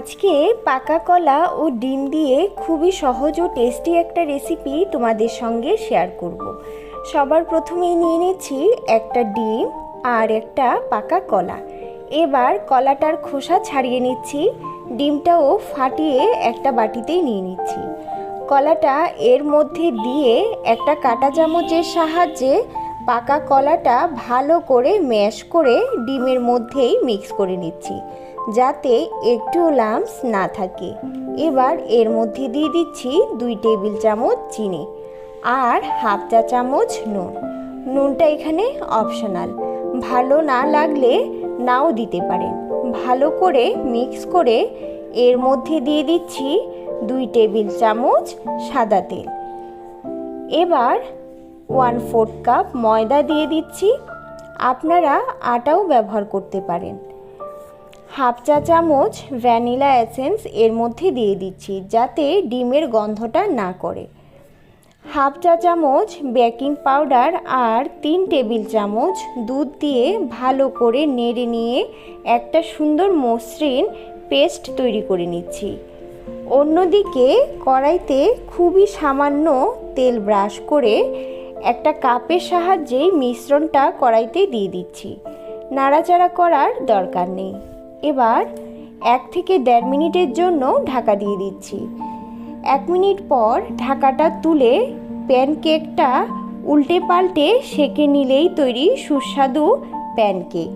আজকে পাকা কলা ও ডিম দিয়ে খুবই সহজ ও টেস্টি একটা রেসিপি তোমাদের সঙ্গে শেয়ার করব। সবার প্রথমেই নিয়ে নিচ্ছি একটা ডিম আর একটা পাকা কলা। এবার কলাটার খোসা ছাড়িয়ে নিচ্ছি। ডিমটাও ফাটিয়ে একটা বাটিতেই নিয়ে নিচ্ছি। কলাটা এর মধ্যে দিয়ে একটা কাঁটা চামচের সাহায্যে পাকা কলাটা ভালো করে ম্যাশ করে ডিমের মধ্যেই মিক্স করে নিচ্ছি। যাতে একটু লামস না থাকে। এবার এর মধ্যে দিয়ে দিচ্ছি দুই টেবিল চামচ চিনি আর হাফ চা চামচ নুন। নুনটা এখানে অপশনাল। ভালো না লাগলে নাও দিতে পারেন। ভালো করে মিক্স করে এর মধ্যে দিয়ে দিচ্ছি দুই টেবিল চামচ সাদা তেল। এবার ওয়ান ফোর্থ কাপ ময়দা দিয়ে দিচ্ছি। আপনারা আটাও ব্যবহার করতে পারেন। হাফ চা চামচ ভ্যানিলা এসেন্স এর মধ্যে দিয়ে দিচ্ছি, যাতে ডিমের গন্ধটা না করে। হাফ চা চামচ বেকিং পাউডার আর তিন টেবিল চামচ দুধ দিয়ে ভালো করে নেড়ে নিয়ে একটা সুন্দর মসৃণ পেস্ট তৈরি করে নিচ্ছি। অন্যদিকে কড়াইতে খুবই সামান্য তেল ব্রাশ করে একটা কাপের সাহায্যে মিশ্রণটা কড়াইতে দিয়ে দিচ্ছি। নাড়াচাড়া করার দরকার নেই। এবার এক থেকে দেড় মিনিটের জন্য ঢাকা দিয়ে দিচ্ছি। এক মিনিট পর ঢাকাটা তুলে প্যানকেকটা উল্টে পাল্টে সেকে নিলেই তৈরি সুস্বাদু প্যানকেক।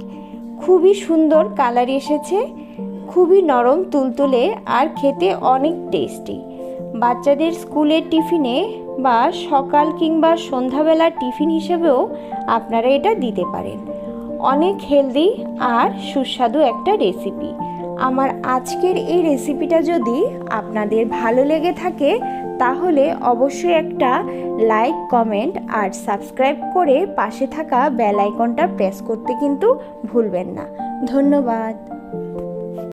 খুবই সুন্দর কালার এসেছে, খুবই নরম তুলতুলে আর খেতে অনেক টেস্টি। বাচ্চাদের স্কুলের টিফিনে বা সকাল কিংবা সন্ধ্যাবেলার টিফিন হিসেবেও আপনারা এটা দিতে পারেন। অনেক হেলদি আর সুস্বাদু একটা রেসিপি। আমার আজকের এই রেসিপিটা যদি আপনাদের ভালো লেগে থাকে, তাহলে অবশ্যই একটা লাইক, কমেন্ট আর সাবস্ক্রাইব করে পাশে থাকা বেল আইকনটা প্রেস করতে কিন্তু ভুলবেন না। ধন্যবাদ।